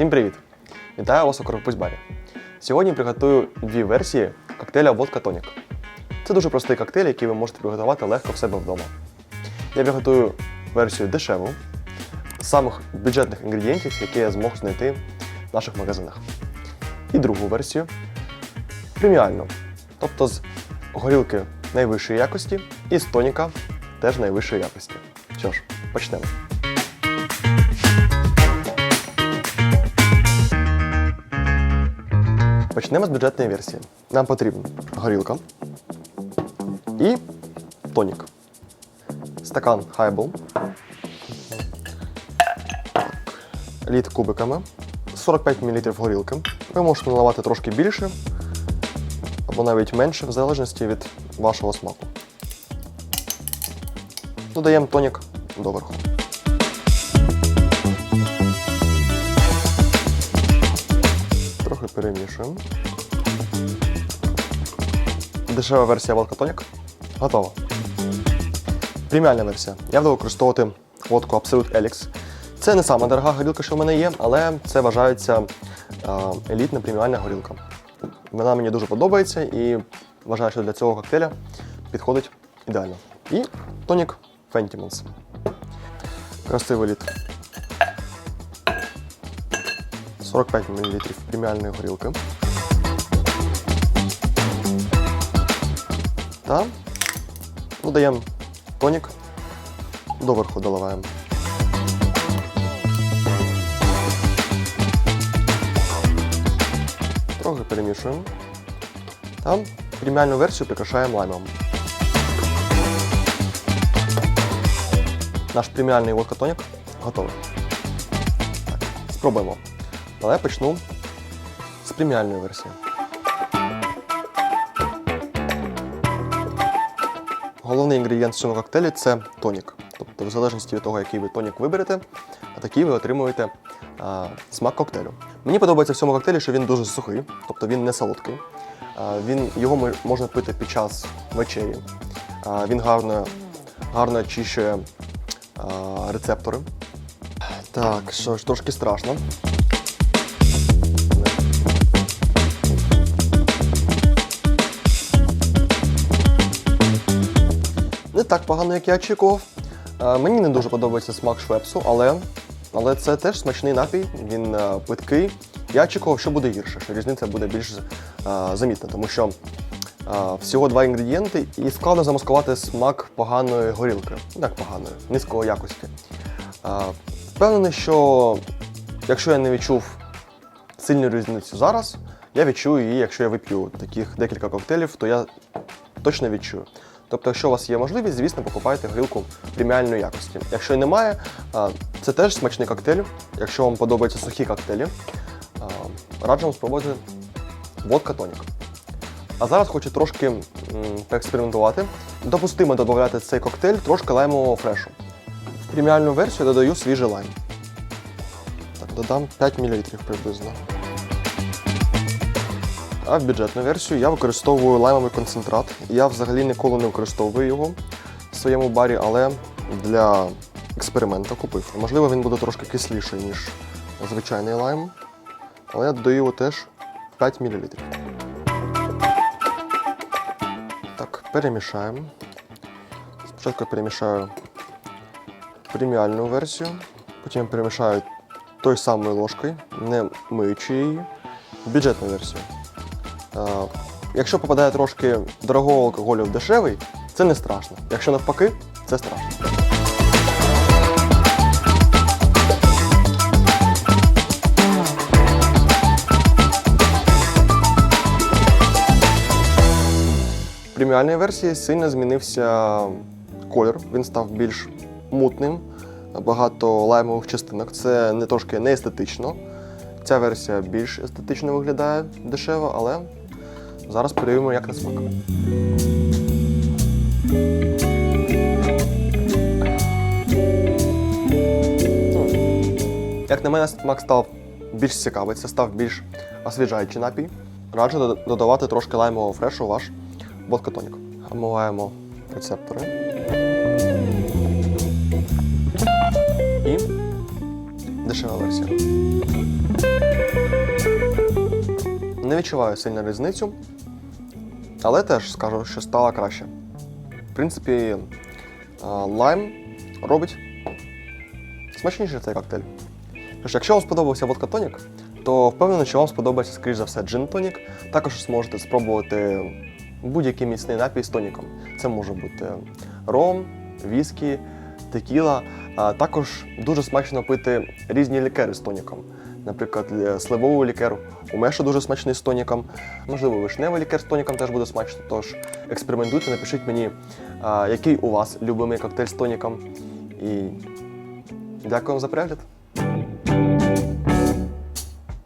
Всім привіт! Вітаю вас у Коропусь Барі. Сьогодні приготую дві версії коктейля Водка Тонік. Це дуже простий коктейль, який ви можете приготувати легко в себе вдома. Я приготую версію дешеву з самих бюджетних інгредієнтів, які я змог знайти в наших магазинах. І другу версію преміальну, тобто з горілки найвищої якості і з тоніка теж найвищої якості. Що ж, почнемо. Почнемо з бюджетної версії. Нам потрібна горілка і тонік. Стакан. Так. Лід кубиками. 45 мл горілки. Ви можете наливати трошки більше або навіть менше, в залежності від вашого смаку. Додаємо тонік доверху. Перемішуємо. Дешева версія водка тонік готова. Преміальна версія. Я буду використовувати водку Absolute Elix. Це не сама дорога горілка, що в мене є, але це вважається елітна преміальна горілка. Вона мені дуже подобається і вважаю, що для цього коктейля підходить ідеально. І тонік Fentimans. Красивий лід. 45 мл преміальної горілки. Та додаємо тонік, доверху доливаємо. Трохи перемішуємо. Та преміальну версію прикрашаємо лаймом. Наш преміальний водка-тонік готовий. Так, спробуємо. Але я почну з преміальної версії. Головний інгредієнт в цьому коктейлі це тонік. Тобто, в залежності від того, який ви тонік виберете, а такий ви отримуєте а, смак коктейлю. Мені подобається в цьому коктейлі, що він дуже сухий, тобто він не солодкий. А, він, його можна пити під час вечері. А, він гарно, гарно очищує а, рецептори. Так, що ж, трошки страшно. Так погано, як я очікував. Е, Мені не дуже подобається смак швепсу, але, але це теж смачний напій, він е, питкий. Я очікував, що буде гірше, що різниця буде більш е, замітна, тому що всього два інгредієнти і складно замаскувати смак поганої горілки. Ну, як поганої, низької якості. Впевнений, що якщо я не відчув сильну різницю зараз, я відчую її, якщо я вип'ю таких декілька коктейлів, то я точно відчую. Тобто, якщо у вас є можливість, звісно, покупайте горілку преміальної якості. Якщо немає, це теж смачний коктейль. Якщо вам подобаються сухі коктейлі, раджу вам спробувати водка тонік. А зараз хочу трошки поекспериментувати. Допустимо додати цей коктейль трошки лаймового фрешу. В преміальну версію додаю свіжий лайм. Так, додам 5 мл приблизно. А в бюджетну версію я використовую лаймовий концентрат. Я взагалі ніколи не використовую його в своєму барі, але для експерименту купив. Можливо, він буде трошки кисліший, ніж звичайний лайм. Але я додаю його теж 5 мл. Так, перемішаємо. Спочатку я перемішаю преміальну версію, потім перемішаю той самою ложкою, не миючи її, бюджетну версію. Е, Якщо попадає трошки дорогого алкоголю в дешевий, це не страшно. Якщо навпаки, це страшно. В преміальній версії сильно змінився колір. Він став більш мутним, багато лаймових частинок. Це не трошки не естетично. Ця версія більш естетично виглядає дешево, але зараз перевіримо, як на смак. Як на мене, смак став більш цікавий, це став більш освіжаючий напій. Раджу додавати трошки лаймового фрешу у ваш водка-тонік. Омиваємо рецептори. І дешева версія. Не відчуваю сильну різницю, але теж скажу, що стало краще. В принципі, е, лайм робить смачніший цей коктейль. Тож, якщо вам сподобався водка тонік, то впевнений, що вам сподобається, скоріш за все, джин тонік. Також зможете спробувати будь-який міцний напій з тоніком. Це може бути ром, віскі, текіла. Також дуже смачно пити різні лікери з тоніком. Наприклад, е, сливовий лікер у Меша дуже смачний з тоніком. Можливо, вишневий лікер з тоніком теж буде смачно. Тож експериментуйте, напишіть мені, який у вас любимий коктейль з тоніком. І дякую вам за перегляд.